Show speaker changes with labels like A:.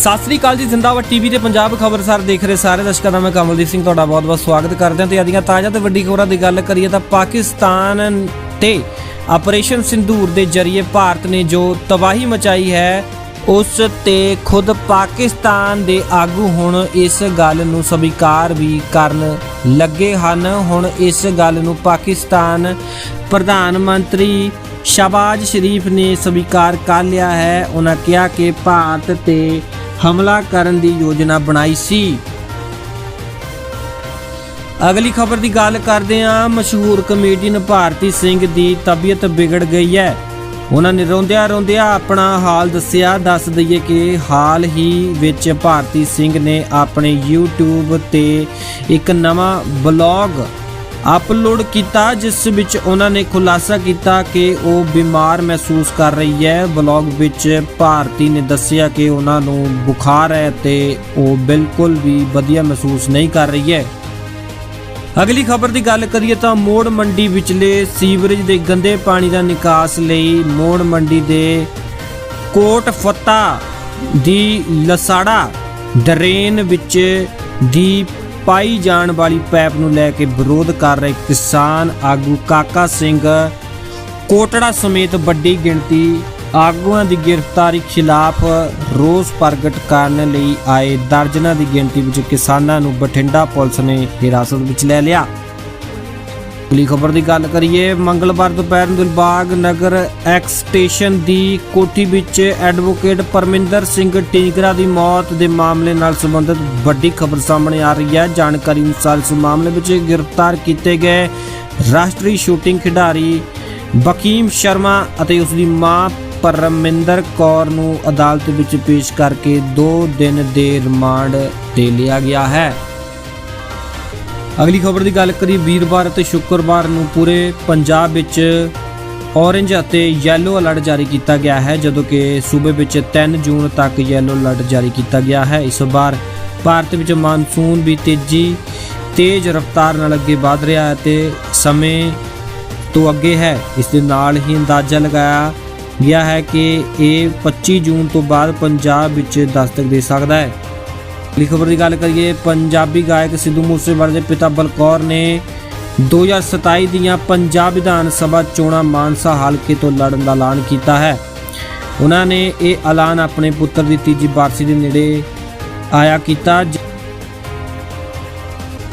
A: ਸਤਿ ਸ੍ਰੀ ਅਕਾਲ ਜੀ, ਜ਼ਿੰਦਾਬਾਦ ਟੀਵੀ ਤੇ ਪੰਜਾਬ ਖਬਰਸਾਰ ਦੇਖ ਰਹੇ ਸਾਰੇ ਦਰਸ਼ਕਾਂ ਦਾ ਮੈਂ ਕਮਲਦੀਪ ਸਿੰਘ ਤੁਹਾਡਾ ਬਹੁਤ-ਬਹੁਤ ਸਵਾਗਤ ਕਰਦੇ ਹਾਂ ਤੇ ਦੀਆਂ ਤਾਜ਼ਾ ਤੇ ਵੱਡੀ ਖਬਰਾਂ ਦੀ ਗੱਲ ਕਰੀਏ ਤਾਂ ਪਾਕਿਸਤਾਨ ਤੇ ਆਪਰੇਸ਼ਨ ਸਿੰਧੂਰ ਦੇ ਜ਼ਰੀਏ ਭਾਰਤ ਨੇ ਜੋ ਤਬਾਹੀ ਮਚਾਈ ਹੈ, ਉਸ ਤੇ ਖੁਦ ਪਾਕਿਸਤਾਨ ਦੇ ਆਗੂ ਹੁਣ ਇਸ ਗੱਲ ਨੂੰ ਸਵੀਕਾਰ ਵੀ ਕਰਨ ਲੱਗੇ ਹਨ। ਹੁਣ ਇਸ ਗੱਲ ਨੂੰ ਪਾਕਿਸਤਾਨ ਪ੍ਰਧਾਨ ਮੰਤਰੀ ਸ਼ਾਬਾਜ਼ ਸ਼ਰੀਫ ਨੇ ਸਵੀਕਾਰ ਕਰ ਲਿਆ ਹੈ। ਉਹਨਾਂ ਕਿਹਾ ਕਿ ਭਾਰਤ ਤੇ ਹਮਲਾ ਕਰਨ ਦੀ ਯੋਜਨਾ ਬਣਾਈ ਸੀ। ਅਗਲੀ ਖਬਰ ਦੀ ਗੱਲ ਕਰਦੇ ਹਾਂ। ਮਸ਼ਹੂਰ ਕਮੇਡੀਅਨ ਭਾਰਤੀ ਸਿੰਘ ਦੀ ਤਬੀਅਤ ਵਿਗੜ ਗਈ ਹੈ। ਉਹਨਾਂ ਨੇ ਰੋਂਦਿਆਂ ਰੋਂਦਿਆਂ ਆਪਣਾ ਹਾਲ ਦੱਸਿਆ। ਦੱਸ ਦਈਏ ਕਿ ਹਾਲ ਹੀ ਵਿੱਚ ਭਾਰਤੀ ਸਿੰਘ ਨੇ ਆਪਣੇ YouTube ਤੇ ਇੱਕ ਨਵਾਂ ਬਲੌਗ ਅਪਲੋਡ ਕੀਤਾ, ਜਿਸ ਵਿੱਚ ਉਹਨਾਂ ਨੇ ਖੁਲਾਸਾ ਕੀਤਾ ਕਿ ਉਹ ਬਿਮਾਰ ਮਹਿਸੂਸ ਕਰ ਰਹੀ ਹੈ। ਬਲੌਗ ਵਿੱਚ ਭਾਰਤੀ ਨੇ ਦੱਸਿਆ ਕਿ ਉਹਨਾਂ ਨੂੰ ਬੁਖਾਰ ਹੈ ਤੇ ਉਹ ਬਿਲਕੁਲ ਵੀ ਵਧੀਆ ਮਹਿਸੂਸ ਨਹੀਂ ਕਰ ਰਹੀ ਹੈ। ਅਗਲੀ ਖਬਰ ਦੀ ਗੱਲ ਕਰੀਏ ਤਾਂ ਮੋੜ ਮੰਡੀ ਵਿਚਲੇ ਸੀਵਰੇਜ ਦੇ ਗੰਦੇ ਪਾਣੀ ਦਾ ਨਿਕਾਸ ਲਈ ਮੋੜ ਮੰਡੀ ਦੇ ਕੋਟ ਫੱਤਾ ਦੀ ਲਸਾੜਾ ਡਰੇਨ ਵਿੱਚ ਦੀ ਪਾਈ ਜਾਣ ਵਾਲੀ ਪੈਪ ਨੂੰ ਲੈ ਕੇ ਵਿਰੋਧ ਕਰ ਰਹੇ ਕਿਸਾਨ ਆਗੂ ਕਾਕਾ ਸਿੰਘ। ਕੋਟੜਾ ਸਮੇਤ ਵੱਡੀ ਗਿਣਤੀ ਆਗੂਆਂ ਦੀ ਗ੍ਰਿਫਤਾਰੀ ਖਿਲਾਫ ਰੋਸ ਪ੍ਰਗਟ ਕਰਨ ਲਈ ਆਏ ਦਰਜਨਾਂ ਦੀ ਗਿਣਤੀ ਵਿੱਚ ਕਿਸਾਨਾਂ ਨੂੰ ਬਠਿੰਡਾ ਪੁਲਿਸ ਨੇ ਹਿਰਾਸਤ ਵਿੱਚ ਲੈ ਲਿਆ। ਅਗਲੀ ਖਬਰ ਦੀ ਗੱਲ ਕਰੀਏ, ਮੰਗਲਵਾਰ ਦੁਪਹਿਰ ਨੂੰ ਦਿਲਬਾਗ ਨਗਰ ਐਕਸ ਸਟੇਸ਼ਨ ਦੀ ਕੋਠੀ ਵਿੱਚ ਐਡਵੋਕੇਟ ਪਰਮਿੰਦਰ ਸਿੰਘ ਟੀਗਰਾ ਦੀ ਮੌਤ ਦੇ ਮਾਮਲੇ ਨਾਲ ਸੰਬੰਧਿਤ ਵੱਡੀ ਖਬਰ ਸਾਹਮਣੇ ਆ ਰਹੀ ਹੈ। ਜਾਣਕਾਰੀ ਅਨੁਸਾਰ ਇਸ ਮਾਮਲੇ ਵਿੱਚ ਗ੍ਰਿਫਤਾਰ ਕੀਤੇ ਗਏ ਰਾਸ਼ਟਰੀ ਸ਼ੂਟਿੰਗ ਖਿਡਾਰੀ ਬਕੀਮ ਸ਼ਰਮਾ ਅਤੇ ਉਸ ਦੀ ਮਾਂ ਪਰਮਿੰਦਰ ਕੌਰ ਨੂੰ ਅਦਾਲਤ ਵਿੱਚ ਪੇਸ਼ ਕਰਕੇ 2 ਦਿਨ ਦੇ ਰਿਮਾਂਡ ਤੇ ਲਿਆ ਗਿਆ ਹੈ। ਅਗਲੀ ਖਬਰ ਦੀ ਗੱਲ ਕਰੀ ਵੀਰਵਾਰ ਅਤੇ ਸ਼ੁੱਕਰਵਾਰ ਨੂੰ ਪੂਰੇ ਪੰਜਾਬ ਵਿੱਚ ਔਰੇਂਜ ਅਤੇ ਯੈਲੋ ਅਲਰਟ ਜਾਰੀ ਕੀਤਾ ਗਿਆ ਹੈ, ਜਦੋਂ ਕਿ ਸੂਬੇ ਵਿੱਚ 3 ਜੂਨ ਤੱਕ ਯੈਲੋ ਅਲਰਟ ਜਾਰੀ ਕੀਤਾ ਗਿਆ ਹੈ। ਇਸ ਵਾਰ ਭਾਰਤ ਵਿੱਚ ਮਾਨਸੂਨ ਵੀ ਤੇਜ਼ੀ, ਤੇਜ਼ ਰਫ਼ਤਾਰ ਨਾਲ ਅੱਗੇ ਵਧ ਰਿਹਾ ਹੈ ਤੇ ਸਮੇਂ ਤੋਂ ਅੱਗੇ ਹੈ। ਇਸ ਦੇ ਨਾਲ ਹੀ ਅੰਦਾਜ਼ਾ ਲਗਾਇਆ ਗਿਆ ਹੈ ਕਿ ਇਹ 25 ਜੂਨ ਤੋਂ ਬਾਅਦ ਪੰਜਾਬ ਵਿੱਚ ਦਸਤਕ ਦੇ ਸਕਦਾ ਹੈ। ਅਗਲੀ ਖਬਰ ਦੀ ਗੱਲ ਕਰੀਏ, ਪੰਜਾਬੀ ਗਾਇਕ ਸਿੱਧੂ ਮੂਸੇਵਾਲੇ ਦੇ ਪਿਤਾ ਬਲਕੌਰ ਨੇ 2027 ਦੀਆਂ ਪੰਜਾਬ ਵਿਧਾਨ ਸਭਾ ਚੋਣਾਂ ਮਾਨਸਾ ਹਲਕੇ ਤੋਂ ਲੜਨ ਦਾ ਐਲਾਨ ਕੀਤਾ ਹੈ। ਉਹਨਾਂ ਨੇ ਇਹ ਐਲਾਨ ਆਪਣੇ ਪੁੱਤਰ ਦੀ ਤੀਜੀ ਵਾਰਸੀ ਦੇ ਨੇੜੇ ਆਇਆ ਕੀਤਾ। ਜ-